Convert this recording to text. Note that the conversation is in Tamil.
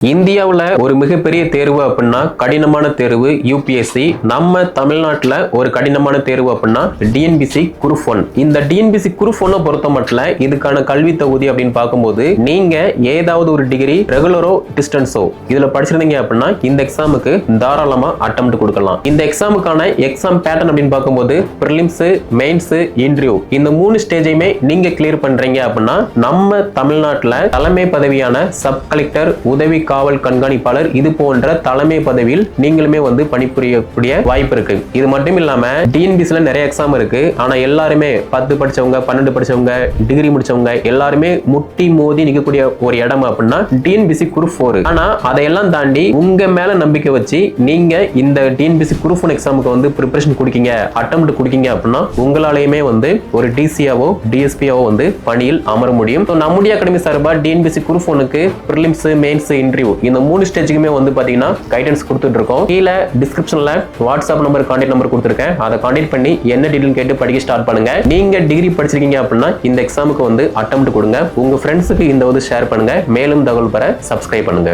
இந்தியாவில் ஒரு மிகப்பெரிய தேர்வு அப்படின்னா கடினமான தேர்வு யூபிஎஸ்சி நம்ம தமிழ்நாட்டில் ஒரு கடினமான தேர்வு அப்படின்னா டிஎன்பிசி குரூப் ஒன் இந்த டிஎன்பிசி குரூப் ஒன்னை பொறுத்த மட்டும் இதுக்கான கல்வி தகுதி அப்படின்னு பார்க்கும்போது நீங்க ஏதாவது ஒரு டிகிரி ரெகுலரோ டிஸ்டன்ஸோ இதுல படிச்சிருந்தீங்க அப்படின்னா இந்த எக்ஸாமுக்கு தாராளமா அட்டம் கொடுக்கலாம். இந்த எக்ஸாமுக்கான எக்ஸாம் பேட்டர்ன் அப்படின்னு பார்க்கும்போது ப்ரிலிம்ஸ் மெயின்ஸ் இன்டர்வியூ இந்த மூணு ஸ்டேஜையுமே நீங்க கிளியர் பண்றீங்க அப்படின்னா நம்ம தமிழ்நாட்டில் தலைமை பதவியான சப் கலெக்டர் உதவி காவல் கண்காணிப்பாளர் இது போன்ற தலைமை பதவியில் நீங்களுமே வந்து பணிபுரியக்கூடிய வாய்ப்பு இருக்கு. இது மட்டும் இல்லாம டிஎன்பிசில நிறைய எக்ஸாம் இருக்கு. ஆனா எல்லாருமே பத்து படிச்சவங்க பன்னெண்டு படிச்சவங்க டிகிரி முடிச்சவங்க எல்லாருமே முட்டி மோதி நிற்கக்கூடிய ஒரு இடம் அப்படின்னா டிஎன்பிசி குரூப் ஃபோர் ஆனா அதையெல்லாம் தாண்டி உங்க மேல நம்பிக்கை வச்சு நீங்க இந்த டிஎன்பிசி குரூப் ஒன் எக்ஸாமுக்கு வந்து ப்ரிப்பரேஷன் கொடுக்கீங்க அட்டம் கொடுக்கீங்க அப்படின்னா உங்களாலேயுமே வந்து ஒரு டிசியாவோ டிஎஸ்பியாவோ வந்து பணியில் அமர முடியும். நம்முடைய அகாடமி சார்பா டிஎன்பிசி குரூப் ஒனுக்கு ப்ரிலிம்ஸ் மெயின்ஸ் இன்டர்வியூ இந்த மூணு ஸ்டேஜுக்குமே வந்து பாத்தீங்கன்னா கைடன்ஸ் கொடுத்துட்டு இருக்கோம் கீழே டிஸ்கிரிப்ஷன்ல வாட்ஸ்அப் நம்பர் கான்டாக்ட் நம்பர் கொடுத்துருக்கேன். அதை கான்டாக்ட் பண்ணி என்ன டீடைல் கேட்டு படிக்க ஸ்டார்ட் பண்ணுங்க. நீங்க டிகிரி படிச்சிருக்கீங்க அப்படின்னா இந்த எக்ஸாமுக்கு வந்து அட்டம் கொடுங்க. உங்க ஃப்ரெண்ட்ஸுக்கு இந்த வந்து ஷேர் பண்ணுங்க. மேலும் தகவல் பெற சப்ஸ்கிரைப் பண்ணுங்க.